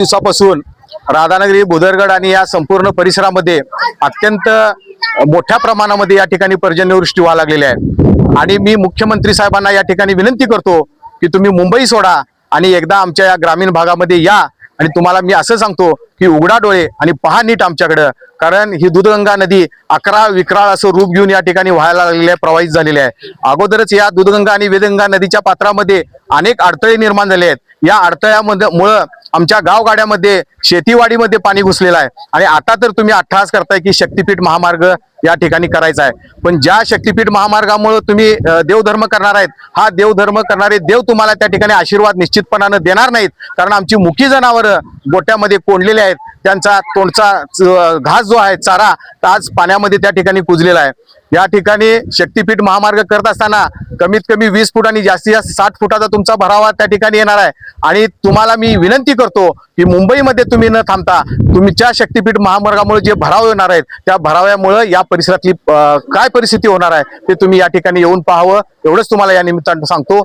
दिवसापासून राधानगरी बुदरगड आणि या संपूर्ण परिसरामध्ये अत्यंत मोठ्या प्रमाणामध्ये या ठिकाणी पर्जन्यवृष्टी व्हायला लागलेली आहे. आणि मी मुख्यमंत्री साहेबांना या ठिकाणी विनंती करतो की तुम्ही मुंबई सोडा आणि एकदा आमच्या या ग्रामीण भागामध्ये या. आणि तुम्हाला मी असं सांगतो की उघडा डोळे आणि पहा नीट आमच्याकडं. कारण ही दूधगंगा नदी अकरा विक्राळ असं रूप घेऊन या ठिकाणी व्हायला लागलेली आहे प्रवाहित झालेली आहे. अगोदरच या दूधगंगा आणि वेदगंगा नदीच्या पात्रामध्ये अनेक अडथळे निर्माण झाले आहेत. या अडथळ्यामध्ये मुळं आमच्या गावगाड्यामध्ये शेतीवाडीमध्ये पाणी घुसलेलं आहे. आणि आता तर तुम्ही अठ्ठास करताय की शक्तीपीठ महामार्ग या ठिकाणी करायचा आहे. पण ज्या शक्तीपीठ महामार्गामुळे तुम्ही देवधर्म करणार आहेत हा देवधर्म करणारे देव तुम्हाला त्या ठिकाणी आशीर्वाद निश्चितपणानं देणार नाहीत. कारण आमची मुखी जनावरं गोट्यामध्ये कोंडलेली आहेत. त्यांचा तोंडचा घास जो आहे चारा आज पाण्यामध्ये त्या ठिकाणी कुजलेला आहे. या ठिकाणी शक्तीपीठ महामार्ग करत असताना कमीत कमी वीस फूट आणि जास्तीत जास्त साठ फुटाचा तुमचा भरावा त्या ठिकाणी येणार आहे. आणि तुम्हाला मी विनंती करतो की मुंबईमध्ये तुम्ही न थांबता तुमच्या शक्तीपीठ महामार्गामुळे जे भराव येणार आहेत त्या भराव्यामुळे या परिसरातली काय परिस्थिती होणार आहे ते तुम्ही या ठिकाणी येऊन पाहावं. एवढंच तुम्हाला या निमित्तानं सांगतो.